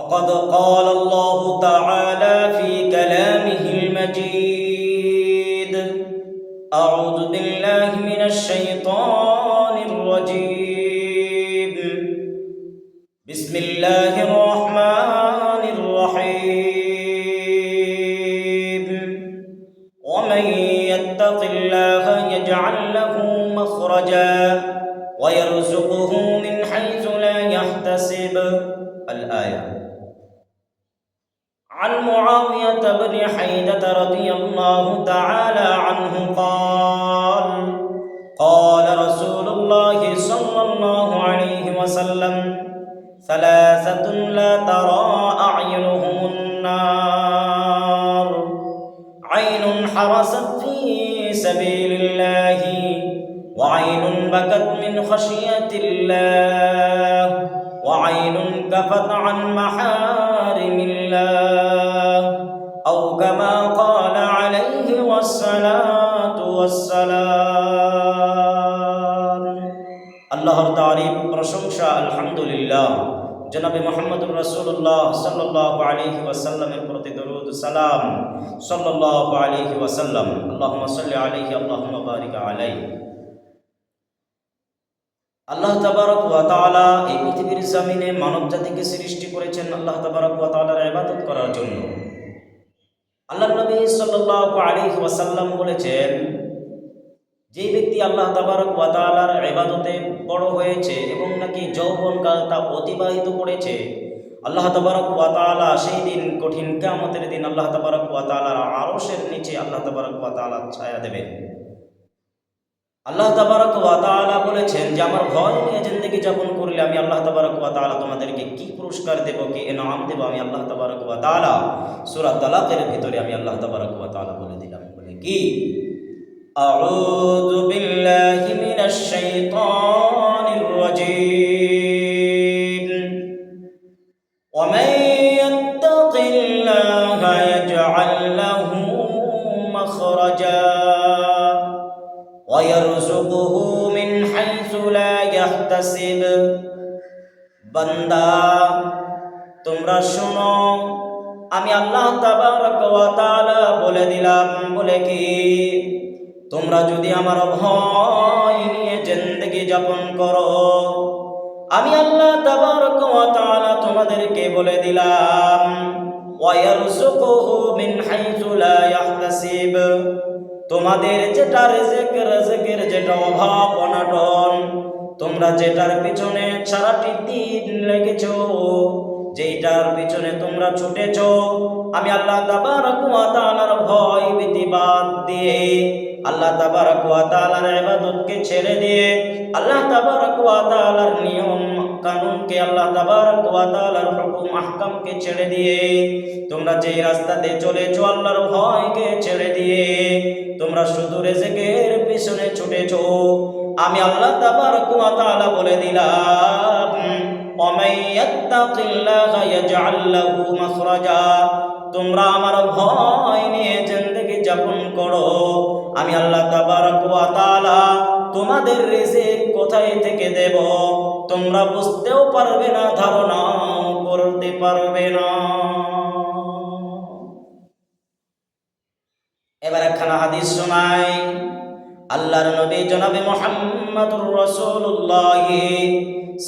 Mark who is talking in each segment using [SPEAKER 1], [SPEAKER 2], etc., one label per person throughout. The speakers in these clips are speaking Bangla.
[SPEAKER 1] وقد قال الله تعالى في كلامه المجيد. أعوذ بالله من الشيطان الرجيم. بسم الله الرحمن الرحيم. ومن يتق الله يجعل له مخرجا ويرزقه الله تعالى عنه قال قال رسول الله صلى الله عليه وسلم ثلاثة لا ترى أعينهم النار عين حرست في سبيل الله وعين بكت من خشية الله وعين كفت عن محارم الله أو كما قال والسلام আল্লাহর তারিফ প্রশংসা আলহামদুলিল্লাহ জনাবে মোহাম্মদুর রাসূলুল্লাহ সাল্লাল্লাহু আলাইহি ওয়াসাল্লামের প্রতি দরুদ সালাম সাল্লাল্লাহু আলাইহি ওয়াসাল্লাম আল্লাহুম্মা সাল্লি আলাইহি আল্লাহুম্মা বারিক আলাইহি আল্লাহ তাবারক ওয়া তাআলা এই পৃথিবীর জমিনে মানব জাতিকে সৃষ্টি করেছেন আল্লাহ তাবারক ওয়া তাআলার ইবাদত করার জন্য আল্লাহ নবী সাল্লাল্লাহু আলাইহি ওয়াসাল্লাম বলেছেন যে ব্যক্তি আল্লাহ তাবারক ওয়া তাআলার ইবাদতে বড় হয়েছে এবং নাকি যৌবনকাল তা অতিবাহিত করেছে, আল্লাহ তাবারক ওয়া তাআলা সেই দিন, কঠিন কিয়ামতের দিন আল্লাহ তাবারক ওয়া তাআলার আরশের নিচে আল্লাহ তাবারক ওয়া তাআলা ছায়া দেবেন। আল্লাহ তাবারক ওয়া তাআলা বলেছেন যে, আমার ভয় নিয়ে জিন্দেগি যাপন করলে আমি আল্লাহ তাবারক ওয়া তাআলা তোমাদেরকে কি পুরস্কার দেব, কি ইনাম দেব আমি আল্লাহ তাবারক ওয়া তাআলা? সূরা তালাকের ভিতরে আমি আল্লাহ তাবারক ওয়া তাআলা বলে দিলাম। বলে কি? أعوذ بالله من الشيطان الرجيم ومن يتق الله يجعل له مخرجا ويرزقه من حيث لا يحتسب বান্দা তোমরা শোনো আমি আল্লাহ তাবারক ওয়া তাআলা বলে দিলাম বলে কি তোমরা যদি আমার ভয় নিয়ে জিন্দেগি যাপন করো, আমি আল্লাহ তাআলা তোমাদেরকে বলে দিলাম তোমাদের যেটা রিজিক, রিজিকের যেটা অভাব, অনটন, তোমরা যেটার পিছনে সারাটি দিন লেগেছো যেটার পিছনে তোমরা ছুটেছ, আমি আল্লাহ তাআলার ভয় ভীতি বাদ দিয়ে আল্লাহ তাবারক ওয়া তাআলার ইবাদতকে ছেড়ে দিয়ে আল্লাহ তাবারক ওয়া তাআলার নিয়ম কানুনকে আল্লাহ তাবারক ওয়া তাআলার হুকুম আহকামকে ছেড়ে দিয়ে তোমরা যেই রাস্তাতে চলেছো আল্লাহর ভয়কে ছেড়ে দিয়ে তোমরা শুধু রেজেকের পিছনে ছুটেছো আমি আল্লাহ তাবারক ওয়া তাআলা বলে দিলাম ومن يتق الله يجعل له مخرجا তোমরা আমার ভয় নিয়ে জিন্দেগি যাপন করো আমি আল্লাহ তাবারক ওয়া তোমাদের রিজিক কোথায় থেকে দেব? তোমরা বুঝতেও পারবে না ধারণা করতে পারবে না। এবার একখানা হাদিস শোনাই। আল্লাহর নবী জনাবে মুহাম্মদুর রাসূলুল্লাহ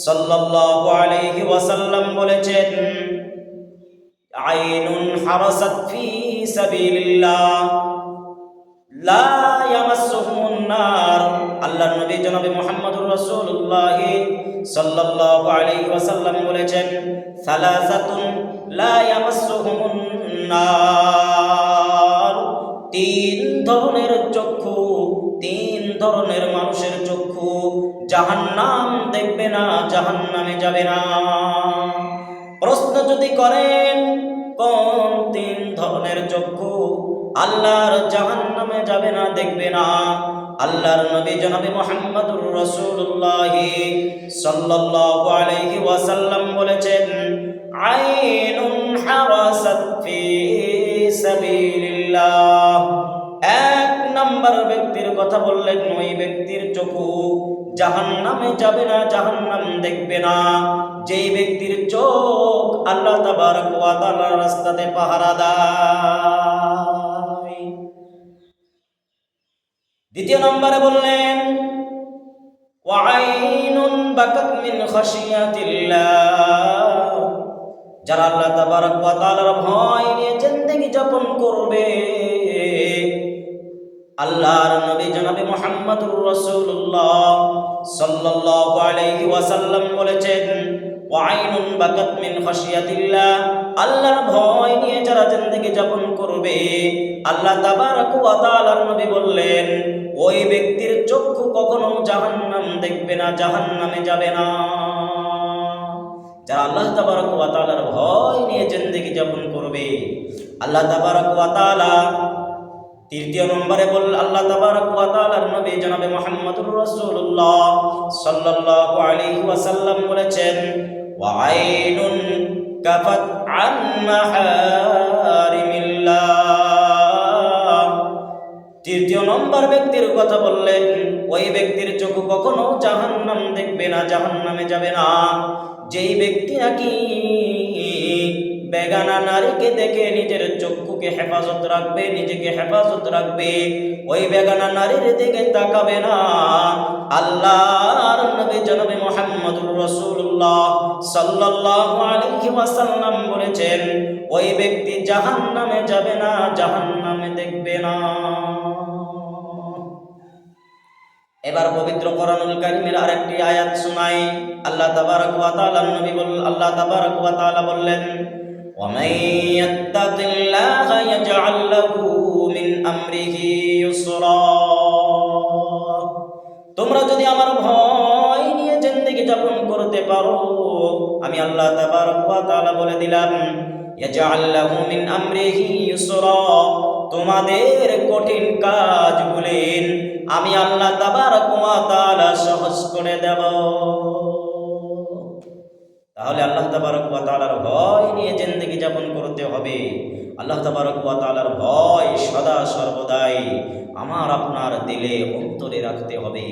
[SPEAKER 1] সাল্লাল্লাহু আলাইহি ওয়াসাল্লাম বলেছেন, আইনুন হারাসাত ফি সাবিলিল্লাহ, লা ইয়ামাসসুহুমুন নার আল্লাহর নবী জনাবে মুহাম্মদুর রাসূলুল্লাহ সাল্লাল্লাহু আলাইহি ওয়াসাল্লাম বলেছেন, সালাসাতুন লা ইয়ামাসসুহুমুন নার। তিন ধরনের চক্ষু, তিন ধরনের মানুষের চক্ষু। জাহান্নাম দেখবে না, জাহান্নামে যাবে না। প্রশ্ন যদি করেন, কোন তিন ধরনের চক্ষু? আল্লাহর জাহান্নামে যাবে না, দেখবে না। আল্লাহর নবী জনাবে মুহাম্মদুর রাসূলুল্লাহ সাল্লাল্লাহু আলাইহি ওয়াসাল্লাম বলেছেন, আইনুন হারাসাত ফি সাবিলিল্লাহ। এক নাম্বার ব্যক্তির কথা বললেন, ওই ব্যক্তির চক্ষু জাহান্নামে যাবে না, জাহান্নাম দেখবে না। যেই ব্যক্তির চোখ আল্লাহ তাআলার রাস্তাতে পাহারা দেয় দ্বিতীয় নম্বরে বললেন, ওয়াইনুন বাকাত মিন খাশিয়াতিল্লাহ। যারা আল্লাহ তাবারক ওয়া তাআলার ভয় নিয়ে জিন্দেগি যাপন করবে, আল্লাহর নবী জনাবে মুহাম্মদুর রাসূলুল্লাহ সাল্লাল্লাহু আলাইহি ওয়াসাল্লাম বলেছেন, ওয়াইনুন বাকাত মিন খাশিয়াতিল্লাহ। আল্লাহর ভয় নিয়ে যারা জিন্দেগি যাপন করবে, আল্লাহ তাবারক ওয়া তাআলার নবী বললেন ওই ব্যক্তির চক্ষু কখনো জাহান্নাম দেখবে না, জাহান্নামে যাবে না। যারা আল্লাহ তাবারক ওয়া ভয় নিয়ে জিন্দেগি যাপন করবে, আল্লাহ তাবারক তৃতীয় নম্বরে বল, আল্লাহ তাবারক ওয়া নবী জনাবে মুহাম্মদুর রাসূলুল্লাহ সাল্লাল্লাহু আলাইহি ওয়াসাল্লাম বলেছেন, ওয়া আইনুন কাফাত আন মাহারিমিল্লাহ। তৃতীয় নম্বর ব্যক্তির কথা বললেন ওই ব্যক্তির চোখ কখনো জাহান্নাম দেখবে না, জাহান্নামে যাবে না। যেই ব্যক্তি নাকি বেগানা নারীকে দেখে নিজের চক্ষুকে হেফাজত রাখবে, নিজেকে হেফাজত রাখবে, ওই বেগানা নারীর দিকে তাকাবে না। আল্লাহর নবী জনাবে মুহাম্মদুর রাসূলুল্লাহ সাল্লাল্লাহু আলাইহি ওয়াসাল্লাম বলেছেন, ওই ব্যক্তি জাহান্নামে যাবে না, জাহান্নামে দেখবে না। এবার পবিত্র কোরআনুল কারীমের আরেকটি আয়াত শোনাই আল্লাহ তাবারক ওয়া তাআলা নবী বল আল্লাহ তাবারক ওয়া তাআলা বললেন ومن يتق الله يجعل له من امره يسرا তোমরা যদি আমার ভয় নিয়ে জিন্দেগি যাপন করতে পারো আমি আল্লাহ তাবারক ওয়া তাআলা বলে দিলাম ইয়াজআল লাহু মিন আমরিহি ইউসরা তোমাদের কঠিন কাজ বলেন আমি আল্লাহ তাবারক ওয়া তাআলা সহজ করে দেব। তাহলে আল্লাহ তাবারক ওয়া তাআলার ভয় নিয়ে জিন্দেগি যাপন করতে হবে। আল্লাহ তাবারক ওয়া তাআলার ভয় সদা সর্বদাই আমার আপনার দিলে অন্তরে রাখতে হবে।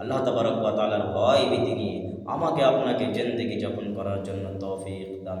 [SPEAKER 1] আল্লাহ তাবারক ওয়া তাআলার ভয় ভীতি নিয়ে আমাকে আপনাকে জিন্দেগি যাপন করার জন্য তৌফিক দান